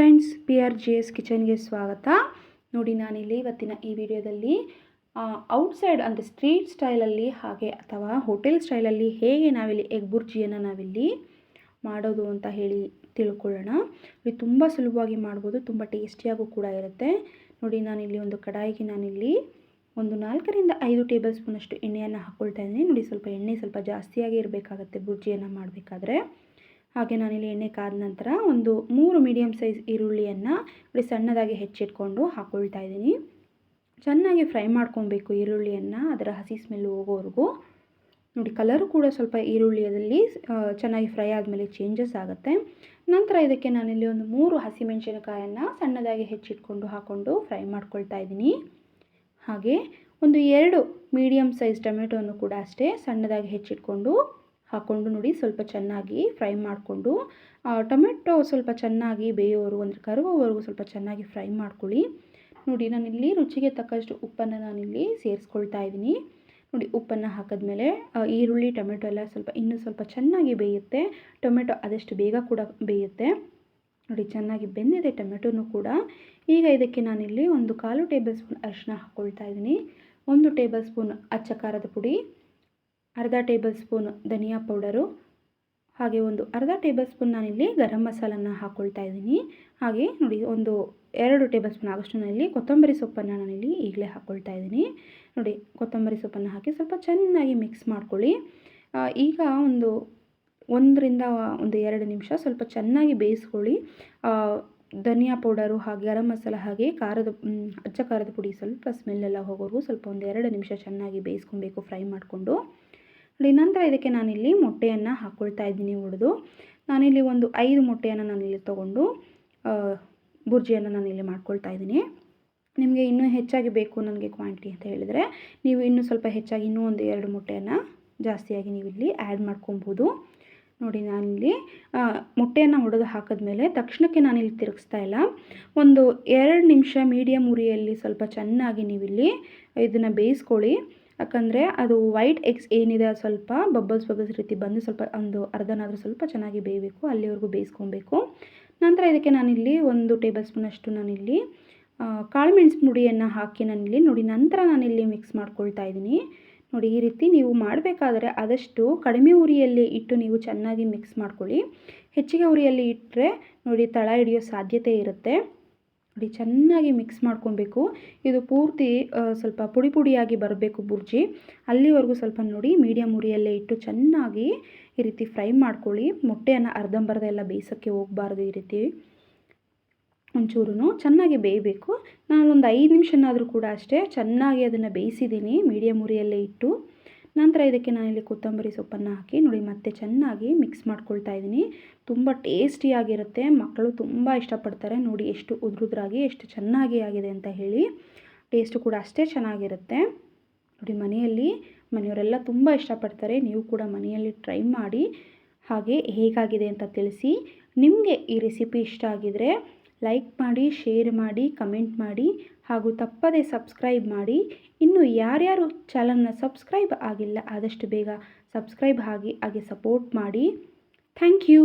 Friends P R G S ಕಿಚನ್ಗೆ ಸ್ವಾಗತ. ನೋಡಿ, ನಾನಿಲ್ಲಿ ಇವತ್ತಿನ ಈ ವಿಡಿಯೋದಲ್ಲಿ ಔಟ್ಸೈಡ್ ಅಂದರೆ ಸ್ಟ್ರೀಟ್ ಸ್ಟೈಲಲ್ಲಿ ಹಾಗೆ ಅಥವಾ ಹೋಟೆಲ್ ಸ್ಟೈಲಲ್ಲಿ ಹೇಗೆ ನಾವಿಲ್ಲಿ ಎಗ್ ಬುರ್ಜಿಯನ್ನು ನಾವಿಲ್ಲಿ ಮಾಡೋದು ಅಂತ ಹೇಳಿ ತಿಳ್ಕೊಳ್ಳೋಣ. ಇದು ತುಂಬ ಸುಲಭವಾಗಿ ಮಾಡ್ಬೋದು, ತುಂಬ ಟೇಸ್ಟಿಯಾಗೂ ಕೂಡ ಇರುತ್ತೆ. ನೋಡಿ, ನಾನಿಲ್ಲಿ ಒಂದು ಕಡಾಯಿಗೆ ನಾನಿಲ್ಲಿ ಒಂದು ನಾಲ್ಕರಿಂದ ಐದು ಟೇಬಲ್ ಸ್ಪೂನಷ್ಟು ಎಣ್ಣೆಯನ್ನು ಹಾಕ್ಕೊಳ್ತಾ ಇದ್ದೀನಿ. ನೋಡಿ, ಸ್ವಲ್ಪ ಎಣ್ಣೆ ಸ್ವಲ್ಪ ಜಾಸ್ತಿಯಾಗಿ ಇರಬೇಕಾಗತ್ತೆ ಬುರ್ಜಿಯನ್ನು ಮಾಡಬೇಕಾದ್ರೆ. ಹಾಗೆ ನಾನಿಲ್ಲಿ ಎಣ್ಣೆ ಕಾದ ನಂತರ ಒಂದು ಮೂರು ಮೀಡಿಯಮ್ ಸೈಜ್ ಈರುಳ್ಳಿಯನ್ನು ನೋಡಿ ಸಣ್ಣದಾಗಿ ಹೆಚ್ಚಿಟ್ಕೊಂಡು ಹಾಕ್ಕೊಳ್ತಾ ಇದ್ದೀನಿ. ಚೆನ್ನಾಗಿ ಫ್ರೈ ಮಾಡ್ಕೊಬೇಕು ಈರುಳ್ಳಿಯನ್ನು ಅದರ ಹಸಿ ಸ್ಮೆಲ್ ಹೋಗೋವರೆಗೂ. ನೋಡಿ ಕಲರು ಕೂಡ ಸ್ವಲ್ಪ ಈರುಳ್ಳಿಯಲ್ಲಿ ಚೆನ್ನಾಗಿ ಫ್ರೈ ಆದಮೇಲೆ ಚೇಂಜಸ್ ಆಗುತ್ತೆ. ನಂತರ ಇದಕ್ಕೆ ನಾನಿಲ್ಲಿ ಒಂದು ಮೂರು ಹಸಿಮೆಣಸಿನಕಾಯನ್ನು ಸಣ್ಣದಾಗಿ ಹೆಚ್ಚಿಟ್ಕೊಂಡು ಹಾಕ್ಕೊಂಡು ಫ್ರೈ ಮಾಡ್ಕೊಳ್ತಾ ಇದ್ದೀನಿ. ಹಾಗೆ ಒಂದು ಎರಡು ಮೀಡಿಯಮ್ ಸೈಜ್ ಟೊಮೆಟೊವನ್ನು ಕೂಡ ಅಷ್ಟೇ ಸಣ್ಣದಾಗಿ ಹೆಚ್ಚಿಟ್ಕೊಂಡು ಹಾಕ್ಕೊಂಡು ನೋಡಿ ಸ್ವಲ್ಪ ಚೆನ್ನಾಗಿ ಫ್ರೈ ಮಾಡಿಕೊಂಡು ಟೊಮೆಟೊ ಸ್ವಲ್ಪ ಚೆನ್ನಾಗಿ ಬೇಯೋವರೆಗೂ, ಅಂದರೆ ಕರುವವರೆಗೂ ಸ್ವಲ್ಪ ಚೆನ್ನಾಗಿ ಫ್ರೈ ಮಾಡ್ಕೊಳ್ಳಿ. ನೋಡಿ, ನಾನಿಲ್ಲಿ ರುಚಿಗೆ ತಕ್ಕಷ್ಟು ಉಪ್ಪನ್ನು ನಾನಿಲ್ಲಿ ಸೇರಿಸ್ಕೊಳ್ತಾ ಇದ್ದೀನಿ. ನೋಡಿ, ಉಪ್ಪನ್ನು ಹಾಕಿದ್ಮೇಲೆ ಈರುಳ್ಳಿ, ಟೊಮೆಟೊ ಎಲ್ಲ ಸ್ವಲ್ಪ, ಇನ್ನೂ ಸ್ವಲ್ಪ ಚೆನ್ನಾಗಿ ಬೇಯುತ್ತೆ. ಟೊಮೆಟೊ ಆದಷ್ಟು ಬೇಗ ಕೂಡ ಬೇಯುತ್ತೆ. ನೋಡಿ, ಚೆನ್ನಾಗಿ ಬೆಂದಿದೆ ಟೊಮೆಟೊನೂ ಕೂಡ. ಈಗ ಇದಕ್ಕೆ ನಾನಿಲ್ಲಿ ಒಂದು ಕಾಲು ಟೇಬಲ್ ಸ್ಪೂನ್ ಅರಿಶಿನ ಹಾಕ್ಕೊಳ್ತಾ ಇದ್ದೀನಿ. ಒಂದು ಟೇಬಲ್ ಸ್ಪೂನ್ ಅಚ್ಚ ಖಾರದ ಪುಡಿ. ಅರ್ಧ ಟೇಬಲ್ ಸ್ಪೂನ್ ಧನಿಯಾ ಪೌಡರು, ಹಾಗೆ ಒಂದು ಅರ್ಧ ಟೇಬಲ್ ಸ್ಪೂನ್ ನಾನಿಲ್ಲಿ ಗರಂ ಮಸಾಲನ್ನು ಹಾಕ್ಕೊಳ್ತಾ ಇದ್ದೀನಿ. ಹಾಗೆ ನೋಡಿ, ಒಂದು ಎರಡು ಟೇಬಲ್ ಸ್ಪೂನ್ ಆಗೋಷ್ಟು ನಾನಿಲ್ಲಿ ಕೊತ್ತಂಬರಿ ಸೊಪ್ಪನ್ನು ನಾನಿಲ್ಲಿ ಈಗಲೇ ಹಾಕ್ಕೊಳ್ತಾ ಇದ್ದೀನಿ. ನೋಡಿ, ಕೊತ್ತಂಬರಿ ಸೊಪ್ಪನ್ನು ಹಾಕಿ ಸ್ವಲ್ಪ ಚೆನ್ನಾಗಿ ಮಿಕ್ಸ್ ಮಾಡ್ಕೊಳ್ಳಿ. ಈಗ ಒಂದು ಒಂದರಿಂದ ಒಂದು ಎರಡು ನಿಮಿಷ ಸ್ವಲ್ಪ ಚೆನ್ನಾಗಿ ಬೇಯಿಸ್ಕೊಳ್ಳಿ. ಧನಿಯಾ ಪೌಡರು ಹಾಗೆ ಗರಂ ಮಸಾಲ ಹಾಗೆ ಖಾರದ ಅಚ್ಚ ಖಾರದ ಪುಡಿ ಸ್ವಲ್ಪ ಸ್ಮೆಲ್ಲೆಲ್ಲ ಹೋಗೋರು ಸ್ವಲ್ಪ ಒಂದು ಎರಡು ನಿಮಿಷ ಚೆನ್ನಾಗಿ ಬೇಯಿಸ್ಕೊಬೇಕು, ಫ್ರೈ ಮಾಡಿಕೊಂಡು. ನಂತರ ಇದಕ್ಕೆ ನಾನಿಲ್ಲಿ ಮೊಟ್ಟೆಯನ್ನು ಹಾಕ್ಕೊಳ್ತಾ ಇದ್ದೀನಿ ಹೊಡೆದು. ನಾನಿಲ್ಲಿ ಒಂದು ಐದು ಮೊಟ್ಟೆಯನ್ನು ನಾನಿಲ್ಲಿ ತೊಗೊಂಡು ಬುರ್ಜಿಯನ್ನು ನಾನಿಲ್ಲಿ ಮಾಡ್ಕೊಳ್ತಾ ಇದ್ದೀನಿ. ನಿಮಗೆ ಇನ್ನೂ ಹೆಚ್ಚಾಗಿ ಬೇಕು ನನಗೆ ಕ್ವಾಂಟಿಟಿ ಅಂತ ಹೇಳಿದರೆ, ನೀವು ಇನ್ನೂ ಸ್ವಲ್ಪ ಹೆಚ್ಚಾಗಿ ಇನ್ನೂ ಒಂದು ಎರಡು ಮೊಟ್ಟೆಯನ್ನು ಜಾಸ್ತಿಯಾಗಿ ನೀವು ಇಲ್ಲಿ ಆ್ಯಡ್ ಮಾಡ್ಕೊಬೋದು ನೋಡಿ ನಾನಿಲ್ಲಿ ಮೊಟ್ಟೆಯನ್ನು ಹೊಡೆದು ಹಾಕಿದ್ಮೇಲೆ ತಕ್ಷಣಕ್ಕೆ ನಾನಿಲ್ಲಿ ತಿರುಗಿಸ್ತಾ ಇಲ್ಲ. ಒಂದು ಎರಡು ನಿಮಿಷ ಮೀಡಿಯಮ್ ಉರಿಯಲ್ಲಿ ಸ್ವಲ್ಪ ಚೆನ್ನಾಗಿ ನೀವಿಲ್ಲಿ ಇದನ್ನು ಬೇಯಿಸ್ಕೊಳ್ಳಿ. ಯಾಕಂದರೆ ಅದು ವೈಟ್ ಎಗ್ಸ್ ಏನಿದೆ ಸ್ವಲ್ಪ ಬಬ್ಬಲ್ಸ್ ಬಬ್ಬಲ್ಸ್ ರೀತಿ ಬಂದು ಸ್ವಲ್ಪ ಒಂದು ಅರ್ಧನಾದರೂ ಸ್ವಲ್ಪ ಚೆನ್ನಾಗಿ ಬೇಯಬೇಕು, ಅಲ್ಲಿವರೆಗೂ ಬೇಯಿಸ್ಕೊಬೇಕು. ನಂತರ ಇದಕ್ಕೆ ನಾನಿಲ್ಲಿ ಒಂದು ಟೇಬಲ್ ಸ್ಪೂನಷ್ಟು ನಾನಿಲ್ಲಿ ಕಾಳು ಮೆಣಸು ಮುಡಿಯನ್ನು ಹಾಕಿ ನಾನಿಲ್ಲಿ ನೋಡಿ, ನಂತರ ನಾನಿಲ್ಲಿ ಮಿಕ್ಸ್ ಮಾಡ್ಕೊಳ್ತಾ ಇದ್ದೀನಿ. ನೋಡಿ, ಈ ರೀತಿ ನೀವು ಮಾಡಬೇಕಾದ್ರೆ ಆದಷ್ಟು ಕಡಿಮೆ ಉರಿಯಲ್ಲಿ ಇಟ್ಟು ನೀವು ಚೆನ್ನಾಗಿ ಮಿಕ್ಸ್ ಮಾಡ್ಕೊಳ್ಳಿ. ಹೆಚ್ಚಿಗೆ ಉರಿಯಲ್ಲಿ ಇಟ್ಟರೆ ನೋಡಿ, ತಳ ಹಿಡಿಯೋ ಸಾಧ್ಯತೆ ಇರುತ್ತೆ. ನೋಡಿ ಚೆನ್ನಾಗಿ ಮಿಕ್ಸ್ ಮಾಡ್ಕೊಬೇಕು. ಇದು ಪೂರ್ತಿ ಸ್ವಲ್ಪ ಪುಡಿ ಪುಡಿಯಾಗಿ ಬರಬೇಕು ಬುರ್ಜಿ. ಅಲ್ಲಿವರೆಗೂ ಸ್ವಲ್ಪ ನೋಡಿ ಮೀಡಿಯಮ್ ಉರಿಯಲ್ಲೇ ಇಟ್ಟು ಚೆನ್ನಾಗಿ ಈ ರೀತಿ ಫ್ರೈ ಮಾಡ್ಕೊಳ್ಳಿ. ಮೊಟ್ಟೆಯನ್ನು ಅರ್ಧಂಬರ್ಧ ಎಲ್ಲ ಬೇಯಿಸೋಕ್ಕೆ ಹೋಗಬಾರ್ದು ಈ ರೀತಿ. ಒಂಚೂರು ಚೆನ್ನಾಗಿ ಬೇಯಬೇಕು. ನಾನೊಂದು ಐದು ನಿಮಿಷನಾದರೂ ಕೂಡ ಅಷ್ಟೇ ಚೆನ್ನಾಗಿ ಅದನ್ನು ಬೇಯಿಸಿದ್ದೀನಿ. ಮೀಡಿಯಮ್ ಉರಿಯಲ್ಲೇ ಇಟ್ಟು. ನಂತರ ಇದಕ್ಕೆ ನಾನಿಲ್ಲಿ ಕೊತ್ತಂಬರಿ ಸೊಪ್ಪನ್ನು ಹಾಕಿ, ನೋಡಿ ಮತ್ತೆ ಚೆನ್ನಾಗಿ ಮಿಕ್ಸ್ ಮಾಡ್ಕೊಳ್ತಾ ಇದ್ದೀನಿ. ತುಂಬ ಟೇಸ್ಟಿಯಾಗಿರುತ್ತೆ ಮಕ್ಕಳು ತುಂಬ ಇಷ್ಟಪಡ್ತಾರೆ. ನೋಡಿ ಎಷ್ಟು ಉದ್ರುದ್ರಾಗಿ, ಎಷ್ಟು ಚೆನ್ನಾಗಿ ಆಗಿದೆ ಅಂತ ಹೇಳಿ. ಟೇಸ್ಟ್ ಕೂಡ ಅಷ್ಟೇ ಚೆನ್ನಾಗಿರುತ್ತೆ. ನೋಡಿ ಮನೆಯಲ್ಲಿ ಮನೆಯವರೆಲ್ಲ ತುಂಬ ಇಷ್ಟಪಡ್ತಾರೆ. ನೀವು ಕೂಡ ಮನೆಯಲ್ಲಿ ಟ್ರೈ ಮಾಡಿ, ಹಾಗೆ ಹೇಗಾಗಿದೆ ಅಂತ ತಿಳಿಸಿ. ನಿಮಗೆ ಈ ರೆಸಿಪಿ ಇಷ್ಟ ಆಗಿದರೆ ಲೈಕ್ ಮಾಡಿ ಶೇರ್ ಮಾಡಿ ಕಮೆಂಟ್ ಮಾಡಿ ಹಾಗೂ ತಪ್ಪದೇ ಸಬ್ಸ್ಕ್ರೈಬ್ ಮಾಡಿ. ಇನ್ನು ಯಾರ್ಯಾರು ಚಾನಲ್ನ ಸಬ್ಸ್ಕ್ರೈಬ್ ಆಗಿಲ್ಲ, ಆದಷ್ಟು ಬೇಗ ಸಬ್ಸ್ಕ್ರೈಬ್ ಆಗಿ ಹಾಗೆ ಸಪೋರ್ಟ್ ಮಾಡಿ. Thank you